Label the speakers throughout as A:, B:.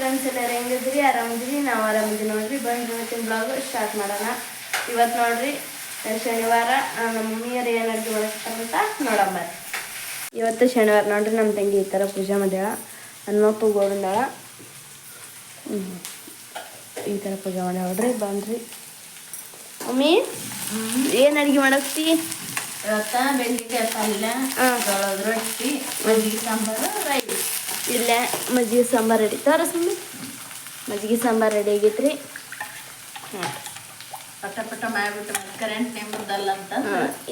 A: Friends ಎಲ್ಲರೂ ಹೆಂಗಿದ್ರಿ ಆರಾಮಿದ್ರಿ ನಾವು ಆರಾಮಿದ್ವಿ ನೋಡ್ರಿ. ಬಂದು ಇವತ್ತಿನ ಬ್ಲಾಗ್ ಸ್ಟಾರ್ಟ್ ಮಾಡೋಣ. ಇವತ್ತು ನೋಡ್ರಿ ಶನಿವಾರ ನಮ್ಮ ಮಮ್ಮಿಯರು ಏನು ಅಡುಗೆ ಅಂತ ನೋಡಮ್ಮ ಇವತ್ತು ಶನಿವಾರ ನೋಡ್ರಿ ನಮ್ಮ ತಂಗಿ ಈ ಥರ ಪೂಜೆ ಮಾಡ್ಯಾಳ. ಹನುಮಪ್ಪ ಗೋವಿಂದಾಳ. ಈ ಥರ ಪೂಜೆ ಮಾಡ್ಯಾಳ ನೋಡ್ರಿ ಬಂದ್ರಿ ಮಮ್ಮಿ ಏನು ಅಡುಗೆ ಮಾಡಕ್ತಿ
B: ಇವತ್ತ ಬೆಂದಿಗೆ ಪಲ್ಯ. ಜೋಳದ ರೊಟ್ಟಿ ಮಜ್ಜಿಗೆ ಸಾಂಬಾರು ರೈಸ್.
A: ಇಲ್ಲೇ ಮಜ್ಜಿಗೆ ಸಾಂಬಾರು ರೆಡಿ. ತೋರ ಸುಮ್ಮನೆ ಮಜ್ಜಿಗೆ ಸಾಂಬಾರು ರೆಡಿ ಆಗೈತ್ರಿ. ಹಾಂ
B: ಪಟ ಪಟ ಮಾಡ್ಬಿಟ್ಟು ಕರೆಂಟ್ ನಿಂಬುದಲ್ಲ ಅಂತ.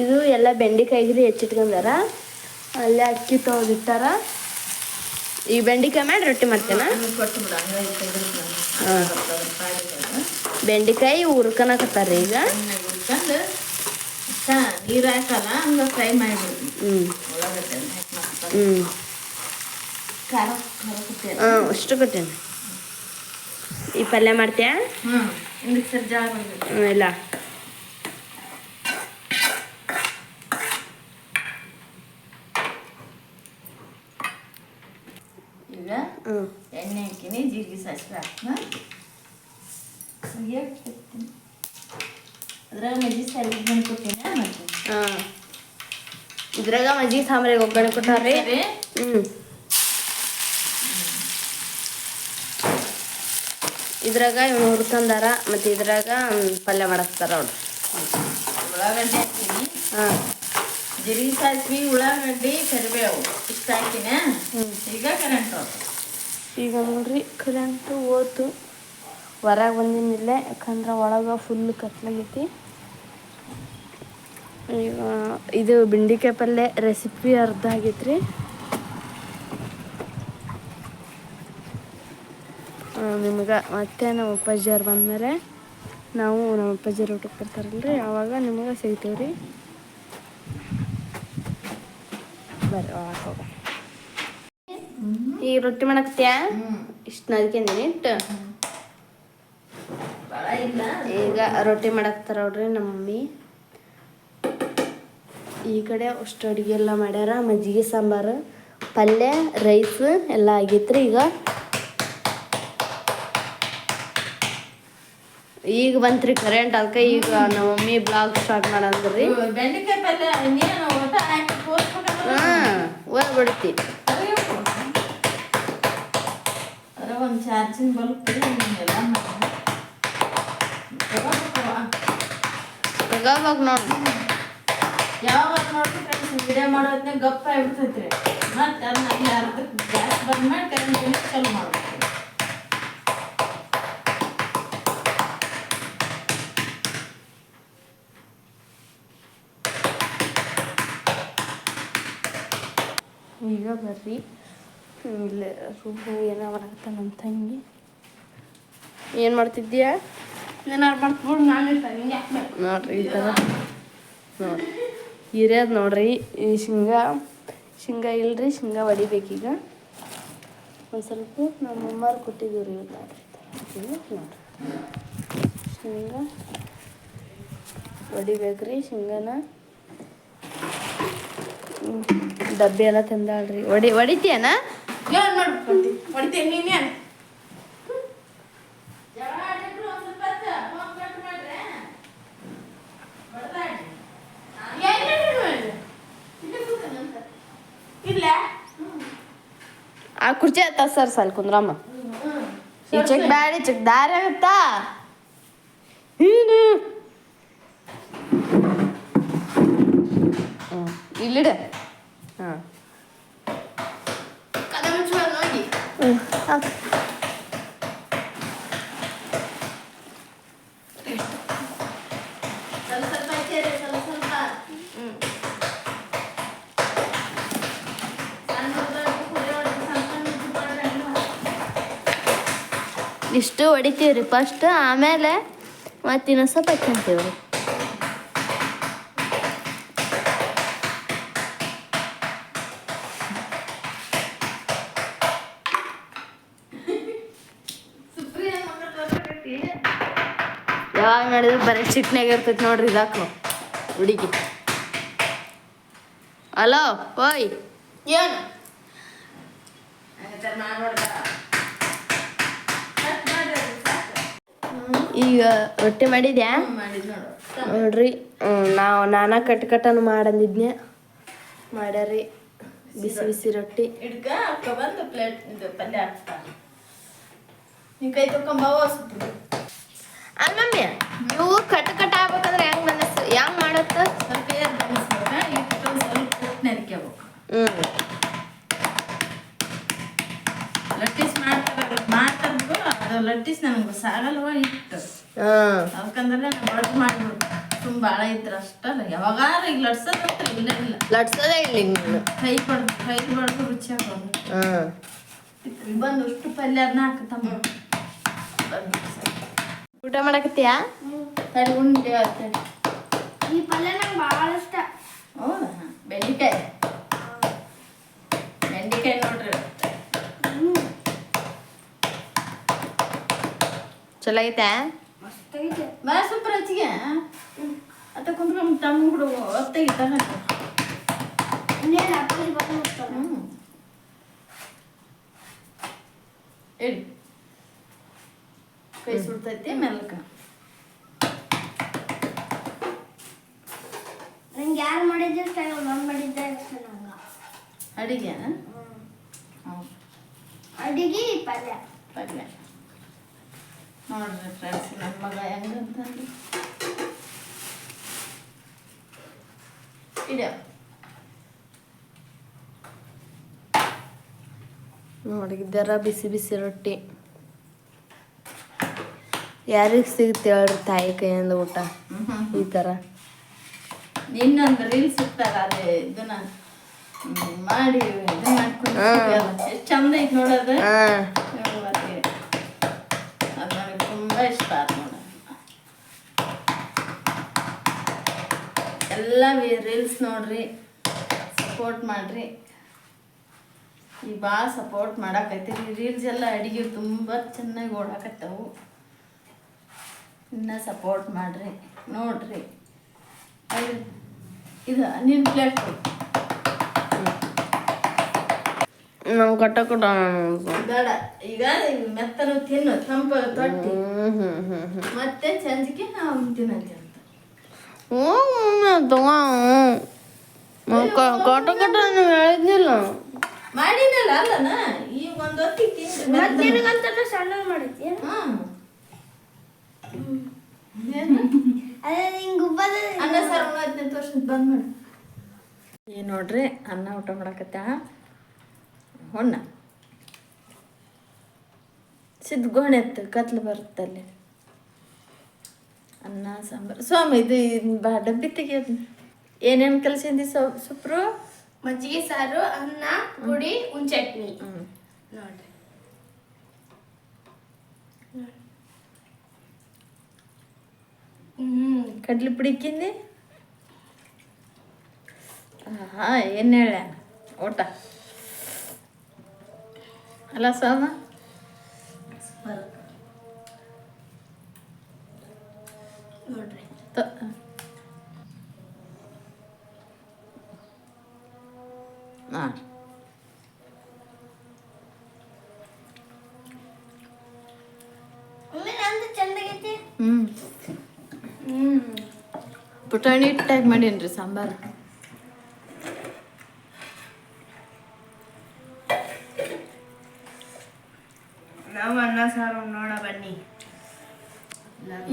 A: ಇದು ಎಲ್ಲ ಬೆಂಡೆಕಾಯಿಗ್ರಿ ಹೆಚ್ಚಿಟ್ಕೊಂಡಾರ? ಅಲ್ಲೇ ಅಕ್ಕಿ ತೊಗೊಂಡಿಟ್ಟಾರ ಈ ಬೆಂಡೆಕಾಯಿ ಮಾಡಿ ರೊಟ್ಟಿ ಮಾಡ್ತೇನೆ? ಬೆಂಡೆಕಾಯಿ ಹುರ್ಕನಕತ್ತಾರ ಈಗ.
B: ನೀರು ಹಾಕಲ್ಲ ಹಂಗ ಫ್ರೈ ಮಾಡಿ
A: ಹ್ಞೂ ಹ್ಞೂ ಹಾಂ ಅಷ್ಟು ಕೊಟ್ಟೇನೆ ಈ ಪಲ್ಯ ಮಾಡ್ತೀಯಾ?
B: ಹ್ಞೂ ಹಿಂಗೆ ಸರ್ ಜಾಳ ಬಂದಿದೆ
A: ಹ್ಞೂ ಇಲ್ಲ.
B: ಈಗ
A: ಹ್ಞೂ
B: ಎಣ್ಣೆ ಹಾಕಿನಿ ಜೀರಿಗೆ ಸಾಸಿವೆ ಹಾಕ್ನ ಹಾಕ್ತೀನಿ ಅದ್ರಾಗ ಮಜ್ಜಿಗೆ ಸಾರಿಗೆ ಬಂದ್ಕೊತೀನಿ ಮತ್ತೆ
A: ಹಾಂ. ಇದ್ರಾಗ ಮಜ್ಜಿಗೆ ಸಾಂಬಾರಿಗೆ ಒಗ್ಗರಣೆ ಕೊಟ್ಟಾರ್ರಿ?
B: ಸರಿ.
A: ಹ್ಞೂ ಇದ್ರಾಗ ಇವ್ನು ಹುರ್ಕೊಂಡಾರ ಮತ್ತು ಇದ್ರಾಗ ಪಲ್ಯ ಮಾಡಿಸ್ತಾರ ಅವ್ರು.
B: ಉಳ್ಳಾಗಡ್ಡಿ ಹಾಕ್ತೀನಿ.
A: ಹಾಂ.
B: ಜೀರಿಗೆ ಸಾಸ್ವಿ ಉಳ್ಳಾಗಡ್ಡಿ ಕರಿಬೇವು. ಇಷ್ಟ ಹಾಕಿನ? ಈಗ ಕರೆಂಟ್
A: ಈಗ ನೋಡ್ರಿ ಕರೆಂಟು ಹೋತು. ಹೊರಗೆ ಬಂದಿನಿಲ್ಲ ಯಾಕಂದ್ರೆ ಒಳಗೆ ಫುಲ್ ಕತ್ಲಾಗೈತಿ. ಈಗ ಇದು ಬೆಂಡಿಕಾಯಿ ಪಲ್ಯ ರೆಸಿಪಿ ಅರ್ಧ ಆಗೈತ್ರಿ. ನಿಮ್ಗೆ ಮತ್ತೆ ನಮ್ಮ ಅಪ್ಪಾಜಿಯವ್ರು ಬಂದಮೇಲೆ ನಾವು ನಮ್ಮ ಅಪ್ಪಾಜಿಯವ್ರು ಊಟಕ್ಕೆ ಬರ್ತಾರಲ್ರಿ? ಆವಾಗ ನಿಮಗೆ ಸಿಗ್ತೀವಿ ರೀ. ಬರ್ರಿ ಒಳಗೆ ಈಗ ರೊಟ್ಟಿ ಮಾಡಕ್ತೀಯ ಇಷ್ಟು ನದ್ಕೊಂಡಿನಿ ಇಟ್ಟು? ಈಗ ರೊಟ್ಟಿ ಮಾಡಕ್ತಾರ ನೋಡ್ರಿ ನಮ್ಮ ಮಮ್ಮಿ. ಈ ಕಡೆ ಅಷ್ಟು ಅಡುಗೆ ಎಲ್ಲ ಮಾಡ್ಯಾರ. ಮಜ್ಜಿಗೆ ಸಾಂಬಾರು, ಪಲ್ಯ, ರೈಸ್ ಎಲ್ಲ ಆಗೈತ್ರಿ ಈಗ. ಈಗ ಬಂತ್ರಿ ಕರೆಂಟ್ ಅದಕ್ಕೆ ಈಗ ನಮ್ಮ ಮಮ್ಮಿ ಬ್ಲಾಗ್ ಸ್ಟಾರ್ಟ್ ಮಾಡಂದ್ರಿ. ಹಾಂ ಬಿಡ್ತಿ.
B: ಒಂದು ಚಾರ್ಜಿಂಗ್ ಬಲ್ಪ್ ಎಲ್ಲ
A: ತಗೋಬೇಕು ನೋಡಿ.
B: ಯಾವಾಗ ನೋಡ್ರಿ ಫ್ರೆಂಡ್ಸ್ ವಿಡಿಯೋ ಮಾಡೋದ್ನೇ ಗಪ್ಪ ಆಗ್ಬಿಡ್ತೈತ್ರಿ ಮತ್ತೆ ಅದನ್ನ ಅರ್ಧಕ್ಕೆ ಗ್ಯಾಸ್ ಬಂದ್ ಮಾಡಿ ಕರೆಂಟ್ ಚಾಲು ಮಾಡ್ಬೇಕು.
A: ಈಗ ಬರ್ರಿ. ಇಲ್ಲ ರೂಬು ಏನೋ ಬರತ್ತೆ ನಮ್ಮ ತಂಗಿ. ಏನು ಮಾಡ್ತಿದ್ದೀಯಾ? ನೋಡ್ರಿ ಈ ಥರ ನೋಡ್ರಿ. ಹಿರಿಯದು ನೋಡ್ರಿ ಈ ಶೇಂಗಾ ಶೇಂಗಾ ಇಲ್ರಿ ಶೇಂಗಾ ಹೊಡಿಬೇಕೀಗ ಒಂದು ಸ್ವಲ್ಪ ನಮ್ಮ ಅಮ್ಮಾರು ಕೊಟ್ಟಿದ್ದೀವಿ ರೀ ಇವತ್ತು ನೋಡ್ರಿ. ಶೇಂಗಾ ಹೊಡಿಬೇಕ್ರಿ ಶೇಂಗಾನ. ಡಬ್ಬಿ ಎಲ್ಲ ತಂದಾಳ್ರಿ. ಹೊಡಿ ಹೊಡಿತೀಯನ ಆ ಕುರ್ಚಿ ಆಯ್ತಾ ಸರ್ ಸಲ್ ಕುಂದ್ರಮ್ಮ. ಈ ಚೆಕ್ ಬ್ಯಾಡಿ ಚೆಕ್ ದಾರಿ ಆಗತ್ತಾ. ಇಲ್ಲಿಡ ಹಾಂ
B: ಕದ ಮುಚ್ಚುವಾಗ ನೋಡಿ ಸ್ವಲ್ಪ ಸ್ವಲ್ಪ ಹಾಕ್ಯಾರೆ, ಸ್ವಲ್ಪ ಸ್ವಲ್ಪ ಸಣ್ಣ ದೊಡ್ಡ ಕುಡಿ ಹೊಡ್ದು ಸಣ್ಣ ಸಣ್ಣ ಇದು ಮಾಡೋದಲ್ಲ.
A: ಇಷ್ಟು ಹೊಡಿತೀವಿ ರೀ ಫಸ್ಟ್ ಆಮೇಲೆ ಮತ್ತೆ ಇನ್ನೊಂದು ಸ್ವಲ್ಪ ಹಾಕ್ಯಂತೀವಿ ರೀ
B: ಸುಪ್ರಿಯ ಮಗ ತೋರ್ಸಕತ್ತಿ.
A: ಯಾವಾಗ ನೋಡಿದ್ರು ಬರೀ ಚಿಟ್ನಾಗ ಇರ್ತೈತಿ ನೋಡ್ರಿ ಇದಾಕು ಹುಡುಗಿ. ಹಲೋ ಓಯ್.
B: ಏನು?
A: ಈಗ ರೊಟ್ಟಿ ಮಾಡಿದ್ಯಾ?
B: ಮಾಡಿದ್ ನೋಡು.
A: ನೋಡ್ರಿ ನಾವು ನಾನಾ ಕಟ್ ಕಟ್ಟನು ಮಾಡಂದಿದ್ನೆ ಮಾಡ್ಯಾರಿ ಬಿಸಿ ಬಿಸಿ ರೊಟ್ಟಿ.
B: ಪ್ಲೇಟ್ ಪಲ್ಯ ಹಾಕ್ತಾರೆ ನೀವು ಕೈ
A: ಅಲ್ಲ ಮಮ್ಮಿ ನೀವು ಕಟ್ ಕಟ್ ಆಗ್ಬೇಕಂದ್ರೆ ಹೆಂಗ್ ಮನಸ್ಸು? ಹೆಂಗ್ ಮಾಡತ್ತ?
B: ಸ್ವಲ್ಪ ಏರ್ ಬನ್ನಿಸ್ಬೇಕು ಇಟ್ಟು ಸ್ವಲ್ಪ ನೆರಿಕ್ಕೋಬೇಕು
A: ಹ್ಮ್.
B: ಲಟ್ಟೀಸ್ ಮಾಡ್ತಾರ ಮಾಡ್ತಾರ್ದು ಅದು ಲಟ್ಟೀಸ್ ನನಗೆ ಸಾಗಲ್ವ ಇಟ್ಟು ಅದಕ್ಕಂದ್ರೆ ನಾನು ಬಡ್ದು ಮಾಡಿಬಿಡ್ತು ತುಂಬ ಭಾಳ ಇದ್ರೆ ಅಷ್ಟಲ್ಲ ಯಾವಾಗಾರ ಈಗ ಲಟ್ಸೋದು ಅಂತ ಇಲ್ಲ ಇಲ್ಲ.
A: ಲಟ್ಸೋದೇ ಇಲ್ಲ ನೀನು
B: ಕೈ ಬಡ್ದು ಕೈ ಬಡ್ದು ರುಚಿ ಹಾಕೊಂಡು ಬಂದು ಅಷ್ಟು ಪಲ್ಯ ಅದನ್ನ ಹಾಕ್ತಮ್ಮ ಬಂದು.
A: ಊಟ ಮಾಡಕತ್ತೀಯಾ?
B: ತಡಿ ಉಂಡೆ ತಡಿ
C: ಈ ಪಲ್ಯ ನಂಗೆ ಭಾಳ ಇಷ್ಟ.
B: ಹೌದಾ? ಬೆಂಡೆಕಾಯಿ? ಬೆಂಡೆಕಾಯಿ ನೋಡ್ರಿ.
A: ಚಲೋ ಐತೆ
C: ಮಸ್ತಾಗೈತೆ
B: ಬಾ ಸೂಪರ್ ಹಚ್ಚಿಗೆ ಅತ್ತ ಕುಂತ್ಕೊಂಡು ತಮ್ಮ ಬಿಡು ಒತ್ತಾಗಿ ತಗೊಂಡು
C: ಇನ್ನೇನು ಅಪ್ಪಾಜಿ ಬಂದು ಹೋಗ್ತಾನೆ
B: ಹ್ಞೂ ಹೇಳಿ ಕೈ ಸುಡ್ತೈತಿ ಮೆಲ್ಕ
C: ನಂಗೆ ಯಾರು ಮಾಡಿದ್ದೆ ಇಷ್ಟ ನಾನು ಮಾಡಿದ್ದೆ ಇಷ್ಟ ನಂಗೆ.
B: ಅಡಿಗೆ?
C: ಅಡಿಗೆ ಪಲ್ಯ.
B: ಪಲ್ಯ. ನೋಡ್ರಿ ಫ್ರೆಂಡ್ಸ್ ನಮ್ಮ ಮಗ ಹೆಂಗಂತಂದು ಇಡ
A: ದರ ಬಿಸಿ ಬಿಸಿ ರೊಟ್ಟಿ. ಯಾರಿಗೆ ಸಿಗುತ್ತೆ ಹೇಳ್ರಿ ತಾಯಿ ಕೈಯಿಂದ ಊಟ? ಈ ಥರ
B: ಇನ್ನೊಂದು ರೀಲ್ಸ್ ಇರ್ತಾರ ಅದೇ ಇದನ್ನ ಮಾಡಿ ಇದು ಮಾಡ್ಕೊಂಡು ಎಷ್ಟು ಚಂದ ಐತಿ ನೋಡೋದು. ಅದು ನನಗೆ ತುಂಬ ಇಷ್ಟ ಆಯ್ತು ನೋಡ. ಎಲ್ಲ ರೀಲ್ಸ್ ನೋಡ್ರಿ ಸಪೋರ್ಟ್ ಮಾಡ್ರಿ. ಈಗ ಭಾಳ ಸಪೋರ್ಟ್ ಮಾಡಾಕೈತಿ. ರೀಲ್ಸ್ ಎಲ್ಲ ಅಡಿಗೆ ತುಂಬ ಚೆನ್ನಾಗಿ ಓಡಾಕತ್ತವು. ಇನ್ನ ಸಪೋರ್ಟ್ ಮಾಡಿರಿ ನೋಡಿರಿ. ಇದು ನಿನ್ನ ಪ್ಲೇಟ್
A: ನಾವು ಕಟ್ಟ ಕೊಟ್ಟ
B: ಬೇಡ ಈಗ ಮೆತ್ತನು ತಿನ್ನು ತಂಪ ತೊಟ್ಟಿ.
A: ಹ್ಞೂ ಹ್ಞೂ ಹ್ಞೂ ಹ್ಞೂ
B: ಮತ್ತೆ ಚಂದಕ್ಕೆ ನಾವು ತಿನ್ನಂತೆ ಅಂತ
A: ಕಟ್ಟ ಕಟ್ಟ ಹೇಳಿದ್ನಿಲ್ಲ.
B: ಮಾಡಿನಲ್ಲ ಅಲ್ಲನ? ಈಗ ಒಂದು ಹೊತ್ತಿಗೆ ತಿಂದು
C: ಮತ್ತೆ ಸಣ್ಣ ಮಾಡಿದ್ದೆ
B: ಈ ನೋಡ್ರಿ ಅನ್ನ ಊಟ ಮಾಡಕತ್ತ ಹೊಣ್ಣ. ಸಿದ್ಧ ಇತ್ತು ಕತ್ಲ ಬರುತ್ತಲ್ಲಿ ಅನ್ನ ಸಾಂಬಾರು. ಸ್ವಾಮಿ ಇದು ಬಾ ಡಬ್ಬಿ ತೆಗಿಯೋದು. ಏನೇನು ಕಲ್ಸಿಂದಿ ಸೊ ಸುಪ್ರು?
C: ಮಜ್ಜಿಗೆ ಸಾರು ಅನ್ನ ಪುಡಿ ಹುಣ್ ಚಟ್ನಿ ನೋಡ್ರಿ.
B: ಕಡ್ಲಿ ಪುಡಿ ಕಿಂದಿ ಹಾಂ ಏನು ಹೇಳ ಊಟ? ಅಲ್ಲ ಸೋಮ?
C: ನೋಡ್ರಿ.
B: ಪುಟಾಣಿ ಹಿಟ್ಟಾಗಿ ಮಾಡೀನಿ ಸಾಂಬಾರು?
A: ನಾವು ಅನ್ನ ಸಾರು ನೋಡ ಬನ್ನಿ.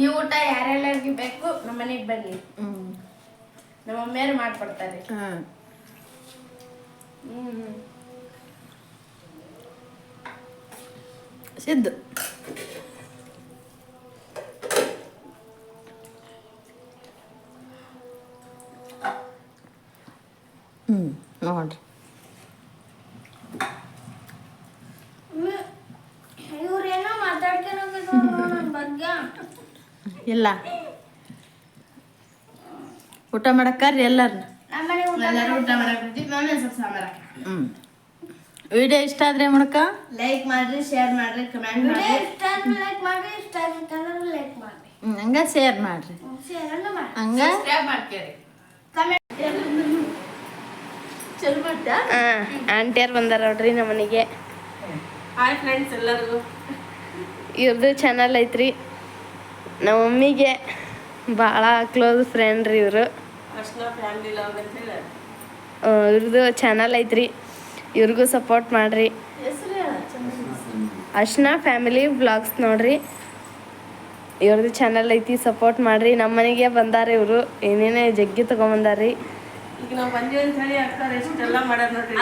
C: ಈ ಊಟ ಯಾರೆಲ್ಲರಿಗೆ ಬೇಕು ನಮ್ಮ ಮನೆಗೆ ಬನ್ನಿ. ನಮ್ಮ ಮಮ್ಮಿಯರು ಮಾಡ್ಕೊಡ್ತಾರೆ.
B: ಸಿದ್ದು ಹ್ಞೂ ನೋಡ್ರಿ ಇಲ್ಲ. ಊಟ ಮಾಡಕ್ಕಾರ್ರಿ ರೀ
C: ನಮ್ಮ ಮನೆ ಊಟ
A: ಎಲ್ಲರೂ ಊಟ ಮಾಡಕತ್ತೀವಿ ನಾನೇ ಸ್ವಲ್ಪ ಸಾಂಬಾರ
B: ಹ್ಞೂ ವಿಡಿಯೋ ಇಷ್ಟ ಆದ್ರೆ ಮುಡಕ?
A: ಲೈಕ್ ಮಾಡ್ರಿ ಶೇರ್ ಮಾಡ್ರಿ ಕಮೆಂಟ್
C: ವಿಡಿಯೋ
A: ಮಾಡ್ರಿ.
C: ಲೈಕ್ ಮಾಡಿ ಇಷ್ಟ ಲೈಕ್ ಮಾಡಿ
B: ಹ್ಞೂ ಹಂಗ ಶೇರ್ ಮಾಡ್ರಿ.
C: ಮಾಡಿ
B: ಹಂಗ?
A: ಸಬ್ಸ್ಕ್ರೈಬ್ ಮಾಡ್ತೀರಿ
C: ಕಮೆಂಟ್
B: ಚಲೋ ಮಾಡ್ತಾ
A: ಹಾಂ ಆಂಟಿಯರ್ ಬಂದಾರ ನೋಡ್ರಿ ನಮ್ಮ ಮನೆಗೆ.
B: ಹಾಯ್ ಫ್ರೆಂಡ್ಸ್ ಎಲ್ಲರಿಗೂ.
A: ಇವ್ರದ್ದು ಚಾನಲ್ ಐತ್ರಿ. ನಮ್ಮ ಮಮ್ಮಿಗೆ ಭಾಳ ಕ್ಲೋಸ್ ಫ್ರೆಂಡ್ ರೀ ಇವರು. ಇವ್ರದ್ದು ಚಾನಲ್ ಐತ್ರಿ. ಇವ್ರಿಗೂ ಸಪೋರ್ಟ್ ಮಾಡ್ರಿ. ಅರ್ಶನ ಫ್ಯಾಮಿಲಿ ಬ್ಲಾಗ್ಸ್ ನೋಡ್ರಿ. ಇವ್ರದ್ದು ಚಾನಲ್ ಐತಿ ಸಪೋರ್ಟ್ ಮಾಡ್ರಿ. ನಮ್ಮ ಮನೆಗೆ ಬಂದಾರ ಇವರು. ಏನೇನೇ ಜಗ್ಗಿ ತಗೊಂಬಂದಾರ್ರಿ
D: ಈಗ ನಾವು ಬಂದೀವಿ ಅಂತ ಹೇಳಿ ಅಕ್ಕಾರ ಎಷ್ಟೆಲ್ಲ ಮಾಡ್ಯಾರ ನೋಡ್ರಿ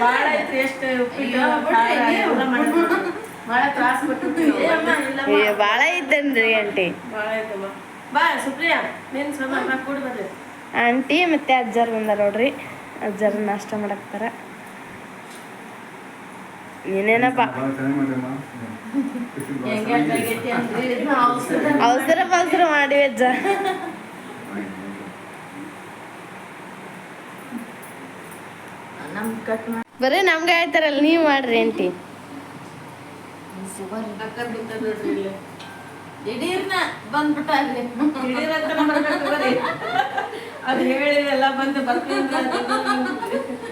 D: ಭಾಳ ಐತ್ರಿ ಎಷ್ಟು ಉಪ್ಪಿಟ್ಟು ಖಾರ ಎಲ್ಲ ಮಾಡ್ಯಾರ ನೋಡ್ರಿ. ಭಾಳ ತ್ರಾಸ ಬಿಟ್ಟು
A: ಭಾಳ ಐತೇನ್ರಿ ಆಂಟಿ.
D: ಭಾಳ ಐತಮ್ಮ ಬಾ ಸುಪ್ರಿಯಾ ನೀನು ಸ್ವಲ್ಪ ಅನ್ನ ಕೂಡಿ ಬರ್ರಿ.
A: ಆಂಟಿ ಮತ್ತೆ ಅಜ್ಜಾರ್ ಬಂದಾರ ನೋಡ್ರಿ. ಅಜ್ಜಾರ್ ನಾಷ್ಟ ಮಾಡಕ್ತಾರ. ನೀನೇನಪ್ಪ ಅವಸರ ಅವಸರ ಮಾಡಿವೆ ಅಜ್ಜ.
D: ಕಟ್ ಮಾಡಿ
A: ಬರೀ ನಮ್ಗೆ ಹೇಳ್ತಾರಲ್ಲ ನೀವು ಮಾಡ್ರಿ ಆಂಟಿ
D: ಅಕ್ಕರ್ ನೋಡ್ರಿ ಇಲ್ಲಿ ದಿಢೀರ್ನ ಬಂದ್ಬಿಟ್ಟ ಅಲ್ಲಿ ದಿಢೀರ್ ಅಂತ ಬರ್ಬೇಕು ಬರ್ರಿ ಅದು ಹೇಳಿ ಬಂದು ಬರ್ತೀನಿ ಅಂದ್ರೆ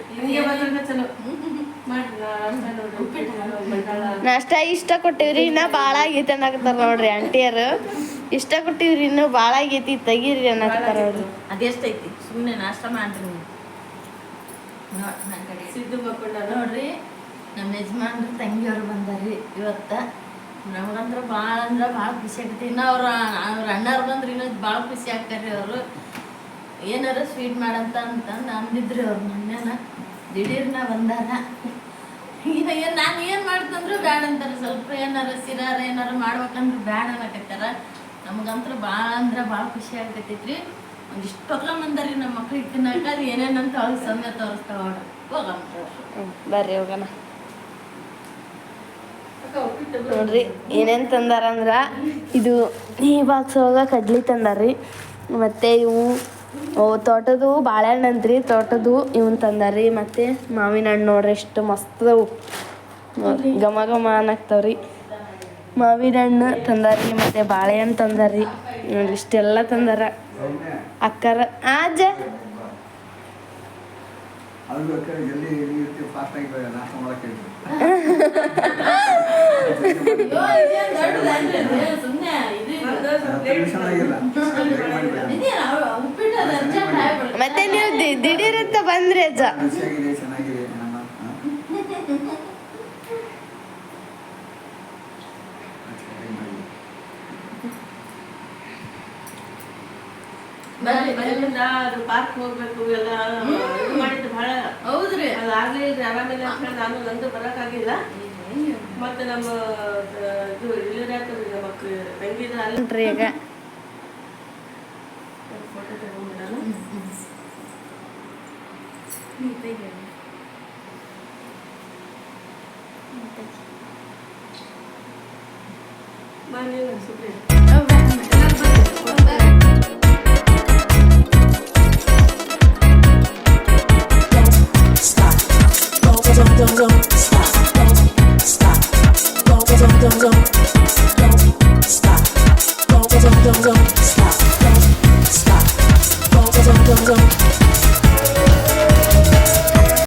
D: ಅದು ಹಿಂಗೆ ಬಂದ್ರೆ ಚಲೋ. ಮಾಡ್ರಿ ನಾಷ್ಟ ನೋಡ್ರಿ ಉಪ್ಪಿಟ್ಟು ಮಂಡಾಳ
A: ನಾಷ್ಟ ಇಷ್ಟ ಕೊಟ್ಟಿವ್ರಿ ಇನ್ನ ಬಾಳ ಆಗೈತಿ ಅನ್ನಕತ್ತಾರ ನೋಡ್ರಿ ಆಂಟಿಯರು. ಇಷ್ಟ ಕೊಟ್ಟಿವ್ರಿ ಇನ್ನು ಬಾಳ ಆಗೈತಿ ತೆಗೀರಿ ಅನ್ನಕತ್ತಾರ ನೋಡ್ರಿ.
B: ಅದೆಷ್ಟೈತಿ? ಸುಮ್ಮನೆ ನಾಷ್ಟ ಮಾಡ್ರಿ
D: ಮಕ್ಕೊಂಡ
B: ನೋಡ್ರಿ. ನಮ್ಮ ಯಜಮಾನ್ರು, ತಂಗಿಯವ್ರು ಬಂದಾರ್ರಿ ಇವತ್ತ. ನಮ್ಗಂದ್ರ ಭಾಳ ಅಂದ್ರೆ ಭಾಳ ಖುಷಿ ಆಗ್ತೈತಿ ಇನ್ನು ಅವ್ರ ಅವ್ರ ಅಣ್ಣವ್ರು ಬಂದ್ರೆ ಇನ್ನೂ ಭಾಳ ಖುಷಿ ಆಗ್ತಾರ್ರಿ ಅವರು. ಏನಾರ ಸ್ವೀಟ್ ಮಾಡಂತ ಅಂತಂದು ಅಂದಿದ್ರಿ ಅವ್ರು ಮೊನ್ನೆನ ದಿಢೀರ್ನ ಬಂದಾರ ಏನ್, ನಾನು ಏನು ಮಾಡ್ತಂದ್ರು ಬ್ಯಾಡ ಅಂತಾರೆ. ಸ್ವಲ್ಪ ಏನಾರ ಸಿರಾರ ಏನಾರ ಮಾಡ್ಬೇಕಂದ್ರೆ ಬ್ಯಾಡ ಅನ್ನಕತ್ತಾರ. ನಮಗಂತ್ರ ಭಾಳ ಅಂದ್ರೆ ಭಾಳ ಖುಷಿ ಆಗ್ತೈತಿ ಒಂದಿಷ್ಟು ತೊಗೊಂಬಂದಾರಿ ನಮ್ಮ ಮಕ್ಳಿಗೆ ತಿನ್ನಕ ಏನೇನಂತ ಅವ್ರಿಗೆ ಸಮಯ ತೋರಿಸ್ತಾವ
A: ಬರ್ರಿ ಹೋಗೋಣ. ನೋಡ್ರಿ ಏನೇನು ತಂದಾರ ಅಂದ್ರ ಇದು ಈ ಬಾಕ್ಸ್ ಒಳಗ ಕಡ್ಲಿ ತಂದಾರ್ರಿ. ಮತ್ತೆ ಇವು ತೋಟದು ಬಾಳೆಹಣ್ಣು ಅಂತ್ರಿ ತೋಟದು ಇವನ್ ತಂದಾರ್ರಿ. ಮತ್ತೆ ಮಾವಿನ ಹಣ್ಣು ನೋಡ್ರಿ ಎಷ್ಟು ಮಸ್ತ್ ಘಮ ಘಮ ಅನ್ನಕ್ತಾವ್ರಿ ಮಾವಿನ ಹಣ್ಣು ತಂದಾರ್ರಿ ಮತ್ತೆ ಬಾಳೆಹಣ್ಣು ತಂದಾರ್ರಿ. ನೋಡ್ರಿ ಇಷ್ಟೆಲ್ಲ ತಂದಾರ. ಅಕ್ಕರ ಆ ಅಜ್ಜ
E: ಅದು ಬೇಕಾದ್ರೆ ಎಲ್ಲಿ ಎಲ್ಲಿ ಇರ್ತೀವಿ ಫಾಸ್ಟ್ ಆಗಿ ನಾಷ್ಟ ಮಾಡಕ್ಕೆ ಹೇಳ್ತೀವಿ
B: ಸುಮ್ಮನೆ ಇದು
E: ಹತ್ತು ನಿಮಿಷ ಆಗಿಲ್ಲ
A: ಮತ್ತೆ ನೀವು ದಿಢೀರಂತ ಬಂದ್ರೆ ಅಜ್ಜ
E: ರುಚಿಯಾಗಿದೆ ಚೆನ್ನಾಗಿದೆ ನಮ್ಮ ಹಾ? ಚೆನ್ನಾಗಿ ಮಾಡಿ.
D: ಬರ್ರಿ ಮನೆಯಿಂದ ಅದು ಪಾರ್ಕ್ ಹೋಗ್ಬೇಕು ಎಲ್ಲ ಮಾಡಿದ್ದು
B: ಹೌದ್ರಿ.
D: ಅದು ಆರಾಮಿಲ್ಲ ಅಂತ ಹೇಳಿ ನಾನು ನಂದು ಬರೋಕ್ಕಾಗಿಲ್ಲ ಮತ್ತೆ ನಮ್ಮ ಇದು ಡೆಲಿವರಿ ಆಗ್ತದೆ ನಮ್ಮ ಮಕ್ಳು ತಂಗಿದ ಅಲ್ಲಿ.
A: ನೋಡ್ರಿ ಈಗ.
D: ಫೋಟೋ ತಗೊಂಡ್ಬಿಡೋಣ. ಬಾ ನೀವು ಸುಪ್ರಿಯ